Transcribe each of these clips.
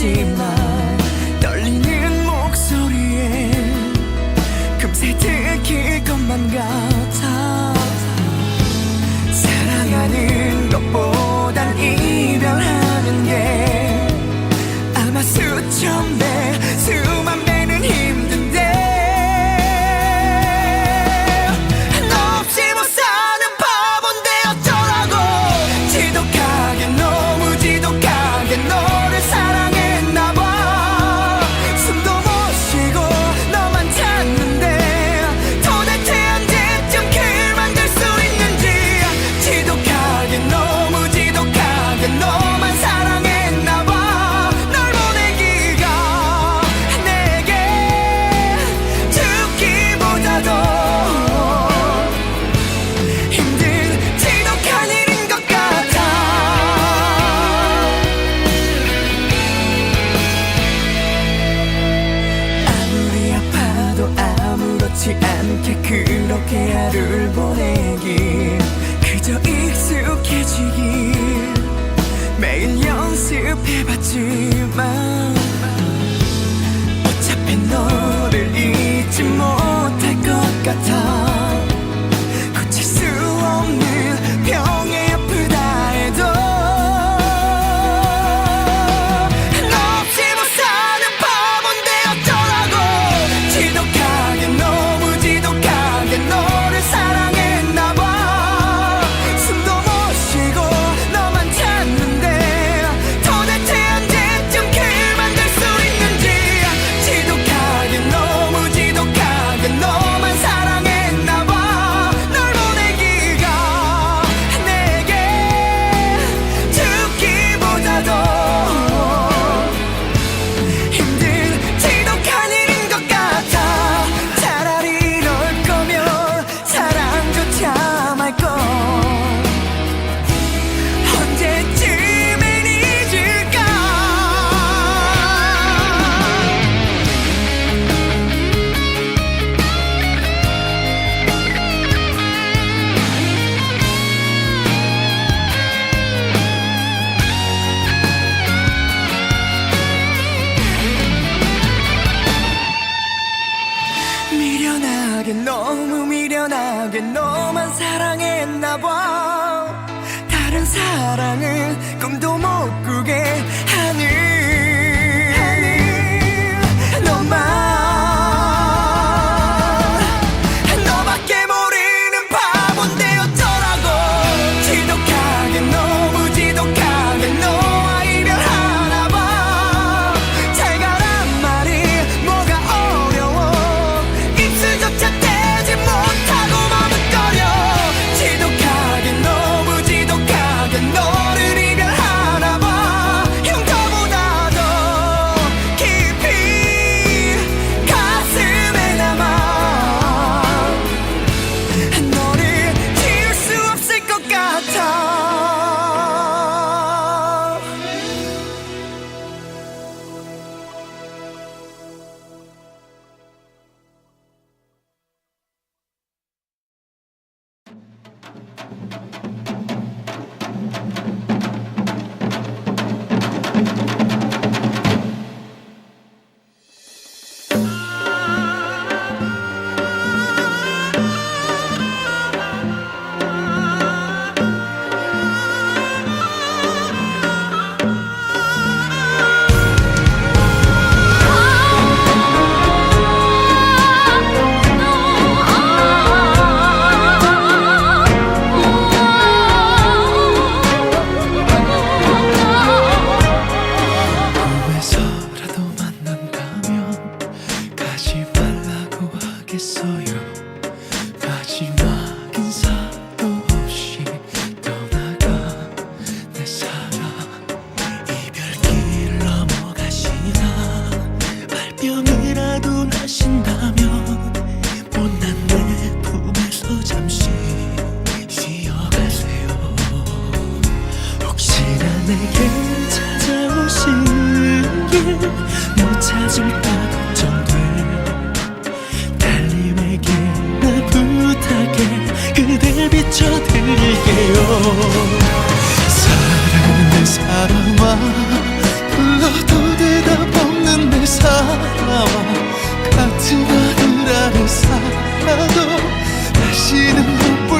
寂寞。 그렇게 하루를 보내길. 그저 익숙해지길. 매일 연습해봤지만 어차피 너를 잊지 못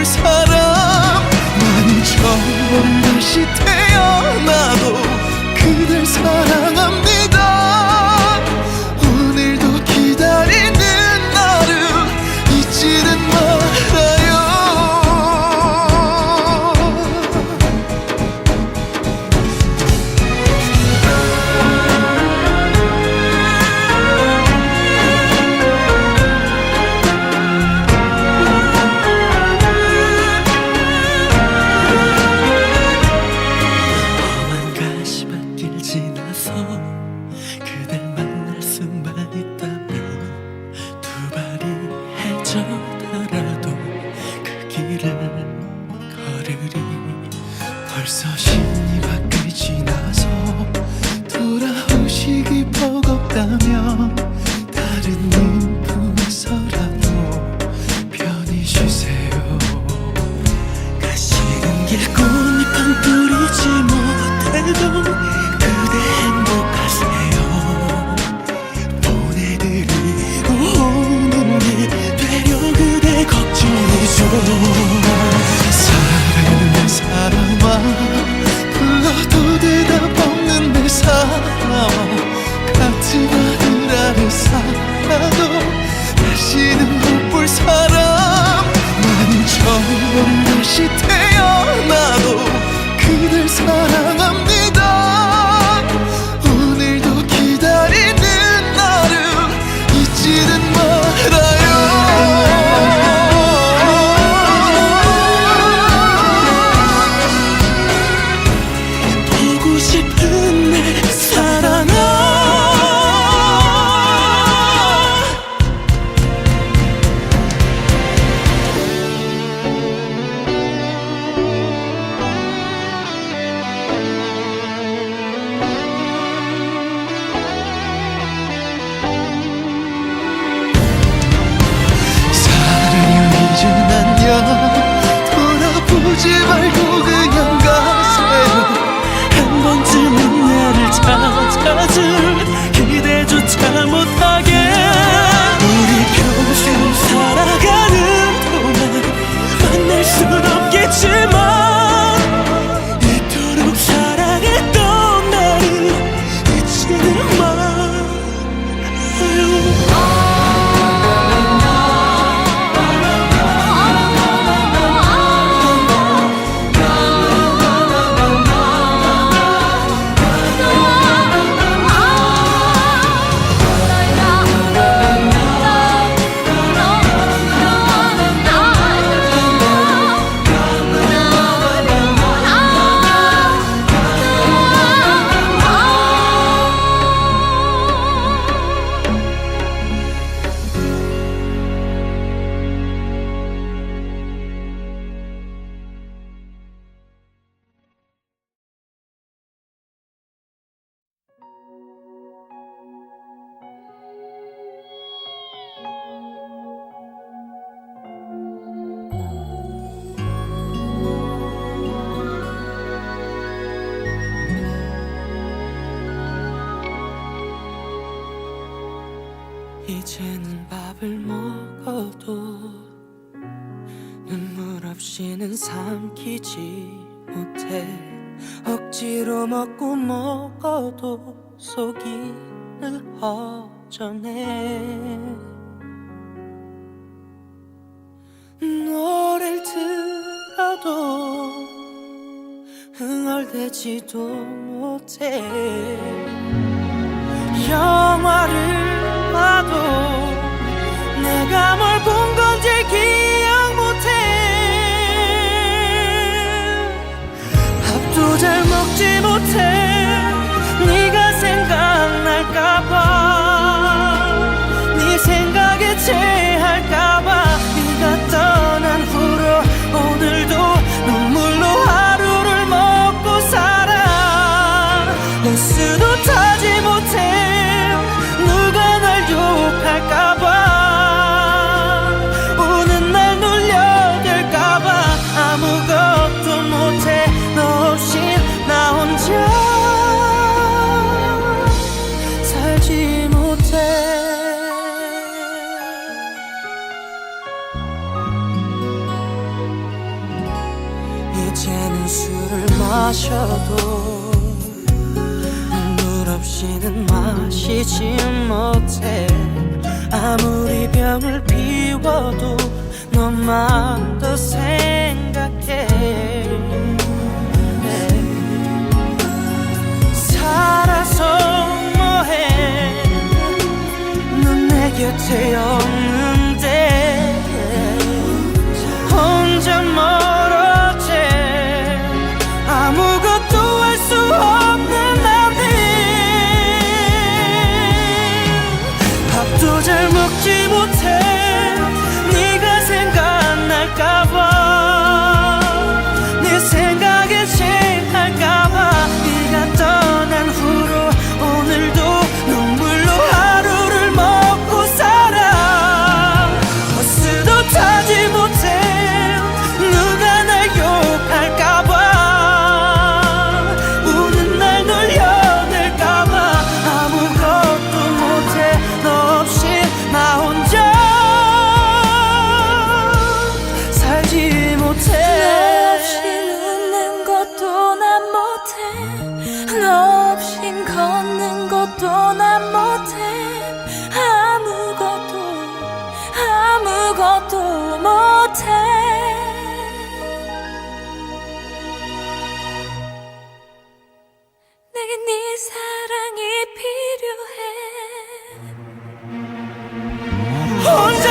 볼 사람. 난 처음 다시 태어나도 그댈 사랑하 낮에는 밥을 먹어도 눈물 없이는 삼키지 못해. 억지로 먹고 먹어도 속이 늘 허전해. 노래를 들어도 흥얼대지도 못해. 마셔도 물 없이는 마시지 못해. 아무리 병을 비워도 너만 더 생각해. 살아서 뭐해? 넌 내 곁에 영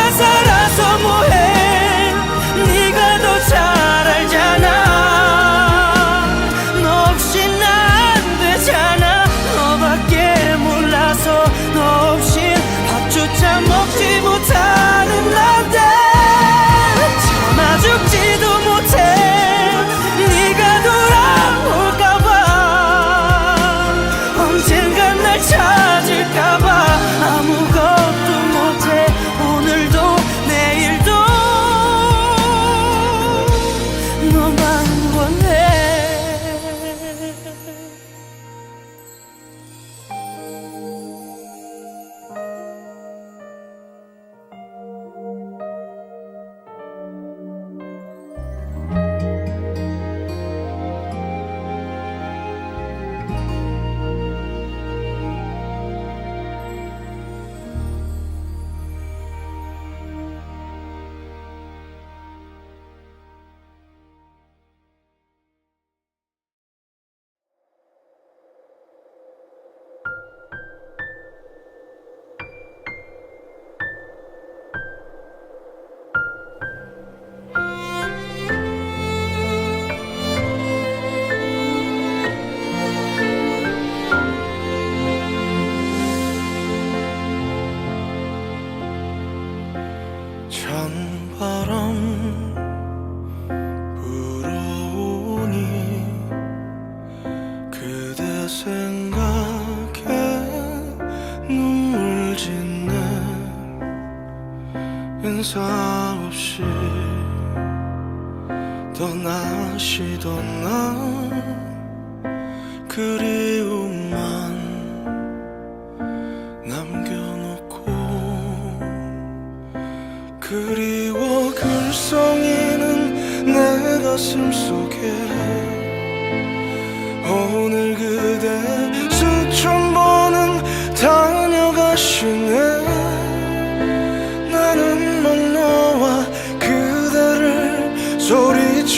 Passará só morrer. 인사 없이 떠나시던 날 그리움만 남겨놓고 그리워 글썽이는 내 가슴 속에 오늘 그대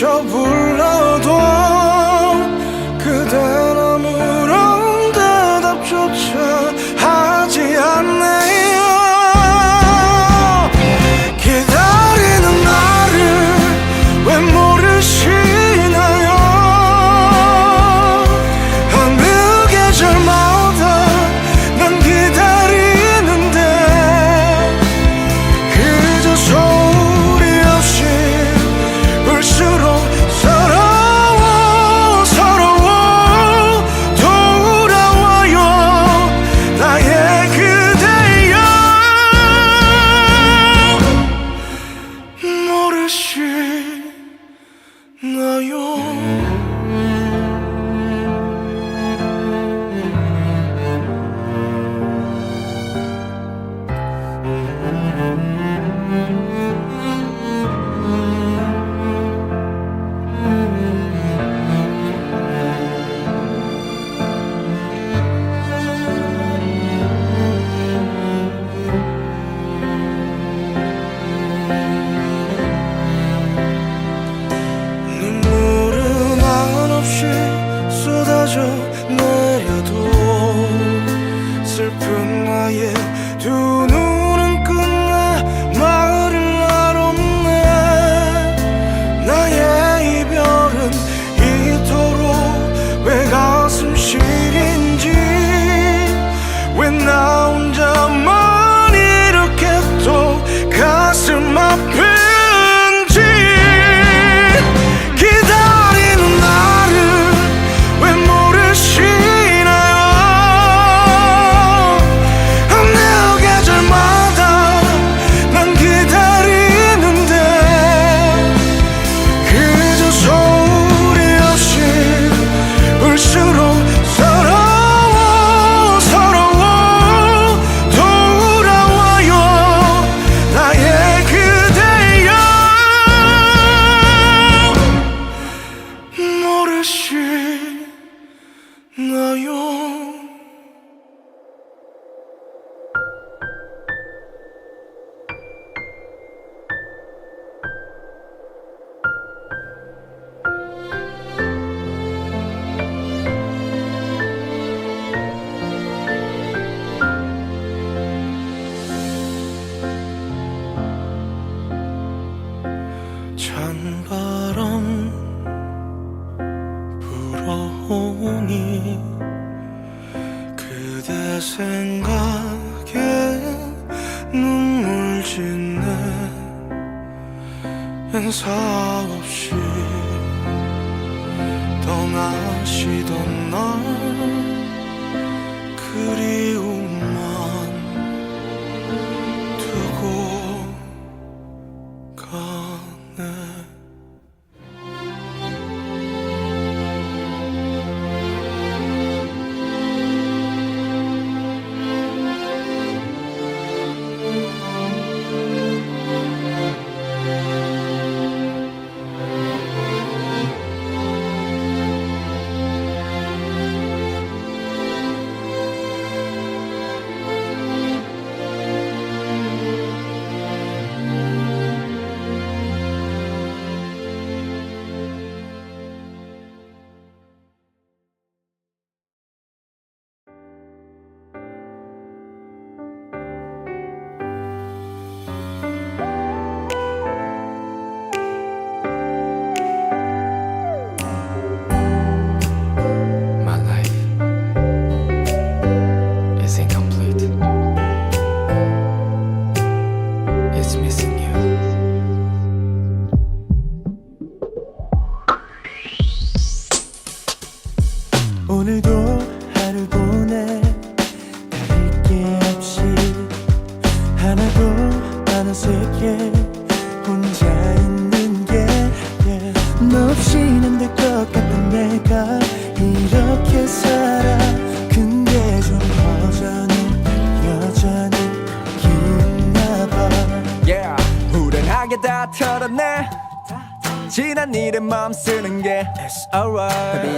멈춰 불러도 Yeah. 용서 없이 떠나시던 날. 오늘도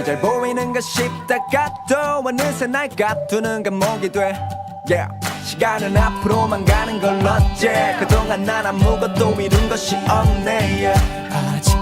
잘 보이는 것 싶다 가도 어느새 날 가두는 감옥이 돼 yeah. 시간은 앞으로만 가는 걸 어째 그동안 난 아무것도 이룬 것이 없네 yeah.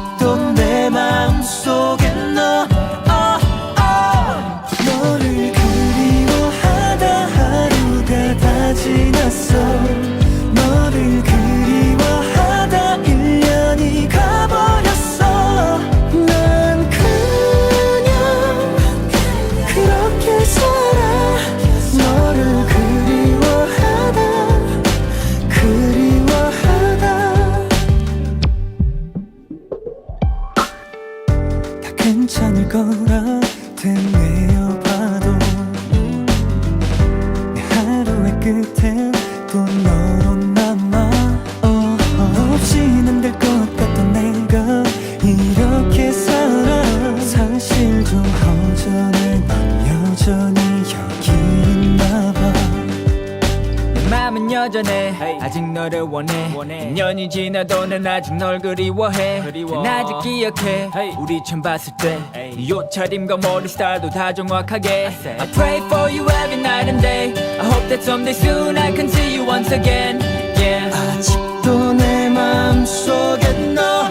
너를 원해, 원해. 년이 지나도 난 아직 널 그리워해 그리워. 난 아직 기억해 hey. 우리 처음 봤을 때 hey. 옷차림과 머리 스타일도 다 정확하게 I, said. I pray for you every night and day I hope that someday soon I can see you once again yeah. 아직도 내 마음속에 너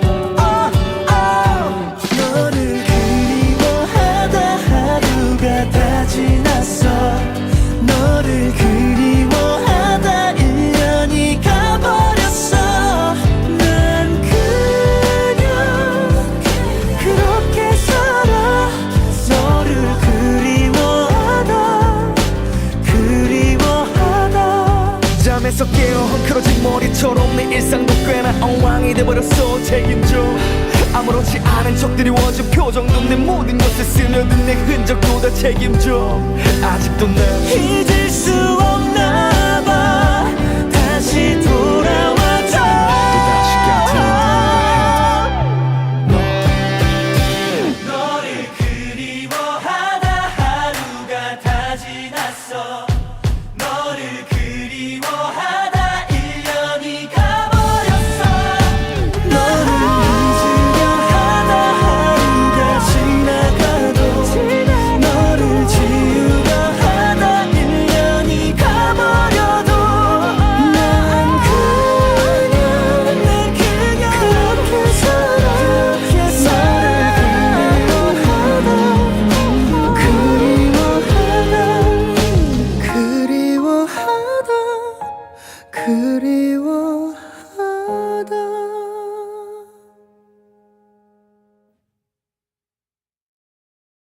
너처럼 내 네 일상도 꽤나 엉망이 돼버렸어. 책임져 아무렇지 않은 척들이 원준 표정도 내 모든 것에 스며든 내 흔적도 다 책임져. 아직도 날 잊을 수 없나